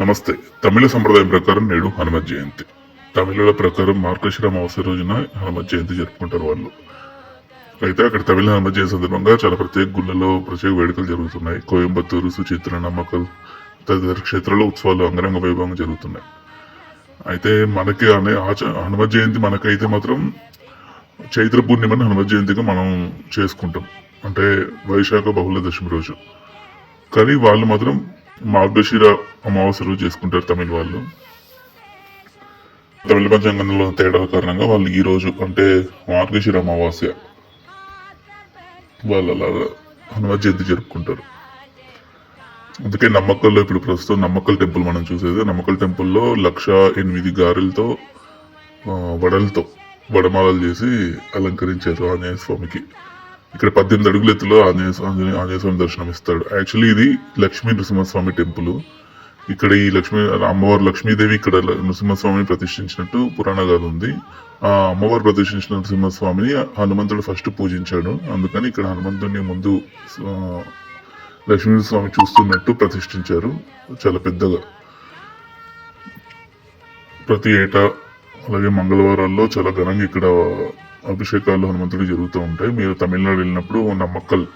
నమస్తే. తమిళ సంప్రదాయం ప్రకారం నేడు హనుమత్ జయంతి. తమిళుల ప్రకారం మార్గశిర అమావాస్య రోజున హనుమత్ జయంతి జరుపుకుంటారు వాళ్ళు. అయితే అక్కడ తమిళ హనుమత్ జయంతి సందర్భంగా చాలా ప్రత్యేక గుళ్ళలో ప్రత్యేక వేడుకలు జరుగుతున్నాయి. కోయంబత్తూరు సుచిత్ర నమ్మకల్ తదితర క్షేత్రాల్లో ఉత్సవాలు అంగరంగ వైభవంగా జరుగుతున్నాయి. అయితే మనకి అనే ఆచ హనుమత్ జయంతి మనకైతే మాత్రం చైత్ర పూర్ణిమని హనుమత్ జయంతిగా మనం చేసుకుంటాం. అంటే వైశాఖ బహుళ దశమి రోజు. కానీ వాళ్ళు మాత్రం మార్గశిర అమావాస్య రోజు చేసుకుంటారు తమిళ వాళ్ళు. తమిళ పంచాంగంలో తేడా కారణంగా వాళ్ళు ఈ రోజు అంటే మార్గశిర అమావాస్య వాళ్ళు అలా హనుమ జయంతి జరుపుకుంటారు. అందుకే నమ్మకల్లో ఇప్పుడు ప్రస్తుతం నమ్మకల్ టెంపుల్ మనం చూసేది. నమ్మకల్ టెంపుల్లో లక్ష ఎనిమిది గారెలతో వడలతో వడమాలలు చేసి అలంకరించారు ఆంజనేయ స్వామికి. ఇక్కడ పద్దెనిమిది అడుగుల ఎత్తులో ఆంజనేయ ఆంజనేయ ఆంజనేయ స్వామి దర్శనం ఇస్తాడు యాక్చువల్లీ ఇది లక్ష్మీ నృసింహస్వామి టెంపుల్. ఇక్కడ ఈ లక్ష్మీ అమ్మవారు లక్ష్మీదేవి ఇక్కడ నృసింహస్వామిని ప్రతిష్ఠించినట్టు పురాణ గాథ ఉంది. ఆ అమ్మవారు ప్రతిష్ఠించిన నృసింహస్వామిని హనుమంతుడు ఫస్ట్ పూజించాడు. అందుకని ఇక్కడ హనుమంతుడిని ముందు లక్ష్మీ లక్ష్మీస్వామి చూస్తున్నట్టు ప్రతిష్ఠించారు. చాలా పెద్దగా. ప్రతి ఏటా అలాగే మంగళవారాల్లో చాలా ఘనంగా ఇక్కడ అభిషేకాలు హనుమంతుడు జరుగుతూ ఉంటాయి. మీరు తమిళనాడు వెళ్ళినప్పుడు నమ్మక్కల్